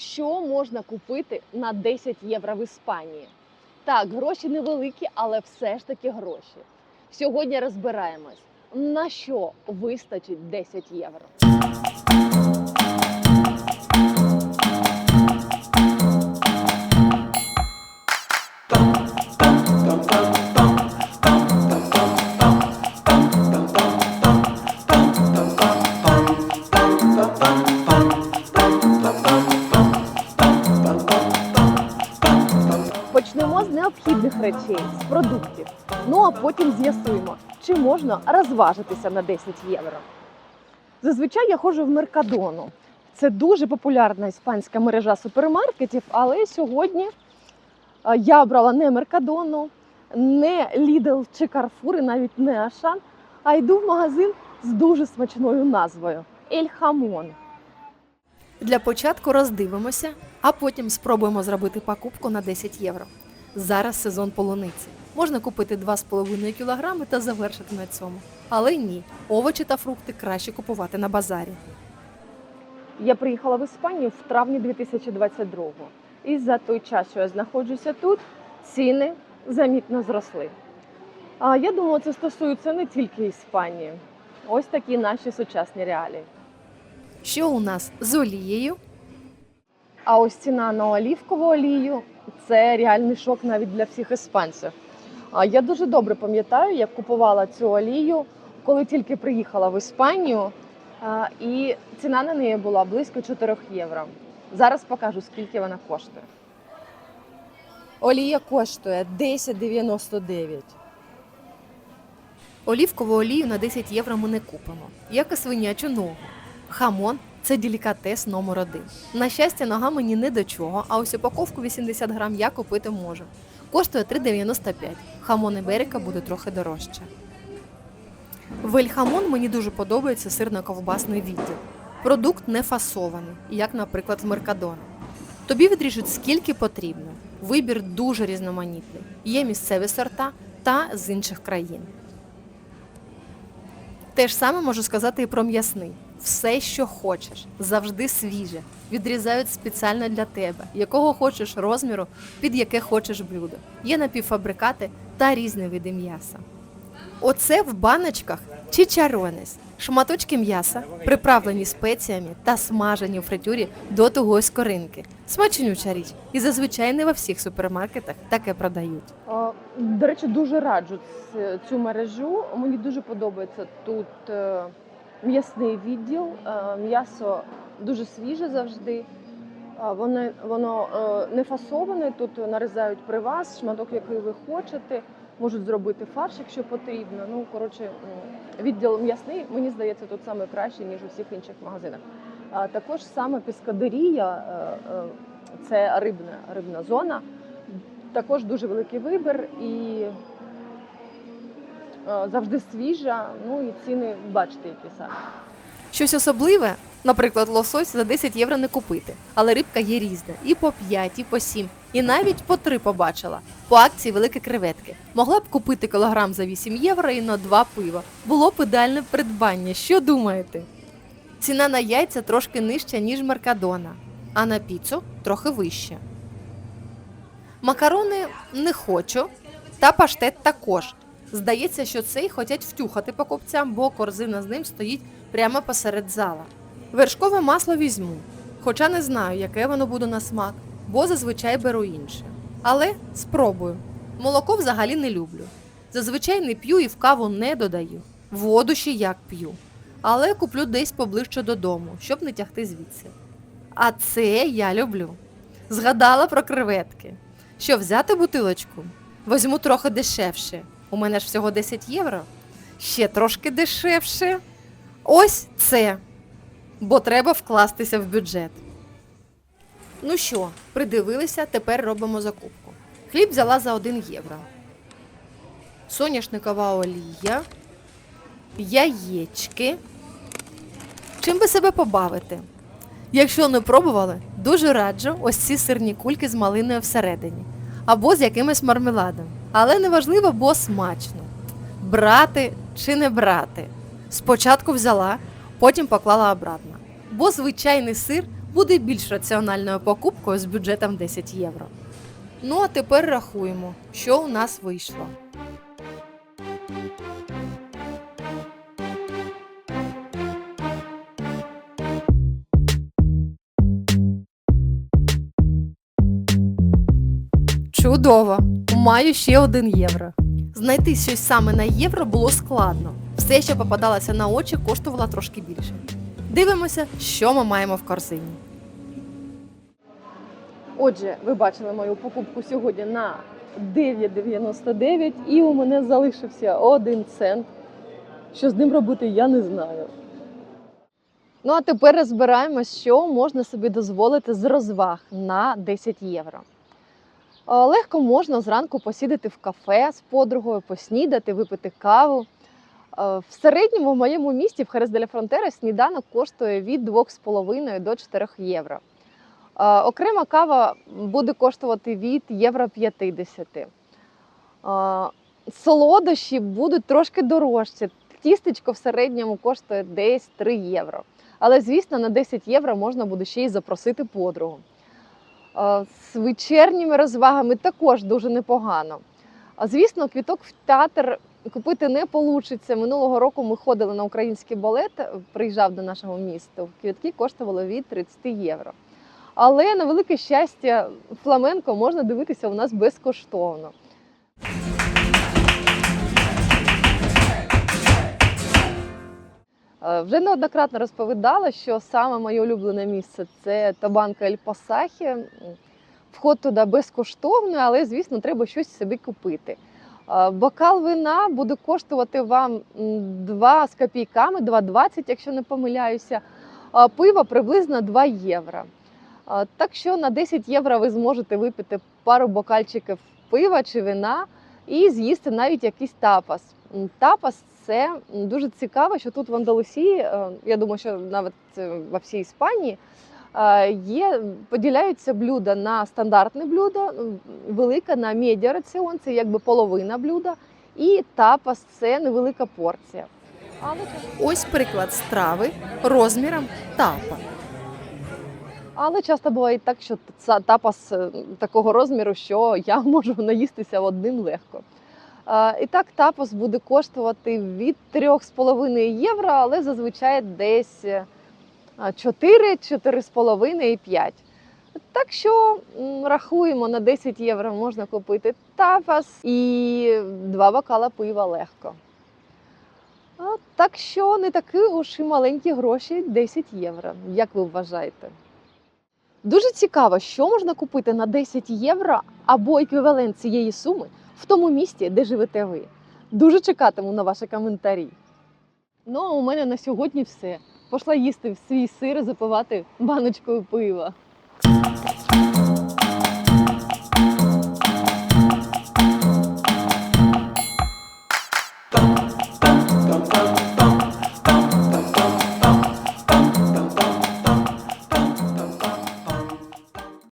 Що можна купити на 10 євро в Іспанії? Так, гроші невеликі, але все ж таки гроші. Сьогодні розбираємось, на що вистачить 10 євро. Почнемо з необхідних речей, з продуктів. Ну а потім з'ясуємо, чи можна розважитися на 10 євро. Зазвичай я ходжу в Меркадону. Це дуже популярна іспанська мережа супермаркетів, але сьогодні е, я обрала не Меркадону, не Lidl чи і навіть не Ашан, а йду в магазин з дуже смачною назвою Ель Хамон. Для початку роздивимося, а потім спробуємо зробити покупку на 10 євро. Зараз сезон полуниці. Можна купити 2,5 кг та завершити на цьому. Але ні, овочі та фрукти краще купувати на базарі. Я приїхала в Іспанію в травні 2022-го. І за той час, що я знаходжуся тут, ціни замітно зросли. А я думаю, це стосується не тільки Іспанії. Ось такі наші сучасні реалії. Що у нас з олією? А ось ціна на олівкову олію це реальний шок навіть для всіх іспанців. Я дуже добре пам'ятаю, як купувала цю олію, коли тільки приїхала в Іспанію, і ціна на неї була близько 4 євро. Зараз покажу, скільки вона коштує. Олія коштує 10,99. Олівкову олію на 10 євро ми не купимо, як і свинячу ногу. Хамон це делікатес номер один. На щастя, нога мені не до чого, а ось упаковку 80 грам я купити можу. Коштує 3,95. Хамон Іберика буде трохи дорожче. В Ельхамон мені дуже подобається сирно-ковбасний відділ. Продукт не фасований, як, наприклад, в Меркадоні. Тобі відріжуть скільки потрібно. Вибір дуже різноманітний. Є місцеві сорта та з інших країн. Те ж саме можу сказати і про м'ясний. Все, що хочеш, завжди свіже. Відрізають спеціально для тебе, якого хочеш розміру, під яке хочеш блюдо. Є напівфабрикати та різні види м'яса. Оце в баночках чичаронес. Шматочки м'яса, приправлені спеціями та смажені у фритюрі до тугої скоринки. Смачнюча річ. І зазвичай не во всіх супермаркетах таке продають. А, До речі, дуже раджу цю мережу. Мені дуже подобається тут е, м'ясний відділ. Е, М'ясо дуже свіже завжди. Воно, воно е, не фасоване, тут нарізають при вас, шматок, який ви хочете. Можуть зробити фарш, якщо потрібно. Ну, коротше, відділ м'ясний, мені здається, тут саме краще, ніж у всіх інших магазинах. А також саме піскадерія, е, е, це рибна, рибна зона. Також дуже великий вибір і е, завжди свіжа. Ну і ціни бачите, які самі. Щось особливе, наприклад, лосось за 10 євро не купити, але рибка є різна. І по 5, і по 7, і навіть по 3 побачила. По акції великі креветки. Могла б купити кілограм за 8 євро і на 2 пива. Було б ідеальне придбання. Що думаєте? Ціна на яйця трошки нижча, ніж Меркадона, а на піцу трохи вища. Макарони не хочу, та паштет також. Здається, що цей хочуть втюхати покупцям, бо корзина з ним стоїть прямо посеред зала. Вершкове масло візьму, хоча не знаю, яке воно буде на смак, бо зазвичай беру інше. Але спробую. Молоко взагалі не люблю. Зазвичай не п'ю і в каву не додаю. Воду ще як п'ю. Але куплю десь поближче додому, щоб не тягти звідси. А це я люблю. Згадала про креветки. Що взяти бутилочку? Возьму трохи дешевше. У мене ж всього 10 євро. Ще трошки дешевше. Ось це. Бо треба вкластися в бюджет. Ну що, придивилися, тепер робимо закупку. Хліб взяла за 1 євро. Соняшникова олія, яєчки. Чим би себе побавити? Якщо не пробували, дуже раджу ось ці сирні кульки з малиною всередині. Або з якимось мармеладом. Але не важливо, бо смачно. Брати чи не брати. Спочатку взяла, потім поклала обратно. Бо звичайний сир буде більш раціональною покупкою з бюджетом 10 євро. Ну а тепер рахуємо, що у нас вийшло. Чудово! Маю ще один євро. Знайти щось саме на євро було складно. Все, що попадалося на очі, коштувало трошки більше. Дивимося, що ми маємо в корзині. Отже, ви бачили мою покупку сьогодні на 9,99 і у мене залишився один цент. Що з ним робити, я не знаю. Ну а тепер розбираємось, що можна собі дозволити з розваг на 10 євро. Е, Легко можна зранку посідати в кафе з подругою, поснідати, випити каву. Е, В середньому в моєму місті в Херес деля Фронтера сніданок коштує від 2,5 до 4 євро. Е, Окрема кава буде коштувати від євро 50. Е, Солодощі будуть трошки дорожчі. Тістечко в середньому коштує десь 3 євро. Але, звісно, на 10 євро можна буде ще й запросити подругу. Е, З вечірніми розвагами також дуже непогано. Звісно, квіток в театр купити не вийде. Минулого року ми ходили на український балет, приїжджав до нашого міста. Квітки коштували від 30 євро. Але на велике щастя, фламенко можна дивитися у нас безкоштовно. Вже неоднократно розповідала, що саме моє улюблене місце це Табанка Ель Пасахі. Вход туди безкоштовний, але, звісно, треба щось собі купити. Е, Бокал вина буде коштувати вам м, 2 з копійками, 2,20, якщо не помиляюся. Пиво приблизно 2 євро. Так що на 10 євро ви зможете випити пару бокальчиків пива чи вина і з'їсти навіть якийсь тапас. Тапас це дуже цікаво, що тут в Андалусії, е, я думаю, що навіть е, во всій Іспанії. е, Є поділяються блюда на стандартне блюдо, м, велике на медіараціон, це якби половина блюда, і тапас це невелика порція. Ось приклад страви розміром тапа. Але часто буває так, що ца- тапас е, такого розміру, що я можу наїстися одним легко. І так, тапас буде коштувати від 3,5 євро, але зазвичай десь е, 4, 4,5 і 5. Так що рахуємо, на 10 євро можна купити тапас і два бокала пива легко. Так що не такі уж і маленькі гроші 10 євро, як ви вважаєте? Дуже цікаво, що можна купити на 10 євро або еквівалент цієї суми в тому місті, де живете ви. Дуже чекатиму на ваші коментарі. Ну, а у мене на сьогодні все. Пошла їсти в свій сир запивати баночкою пива.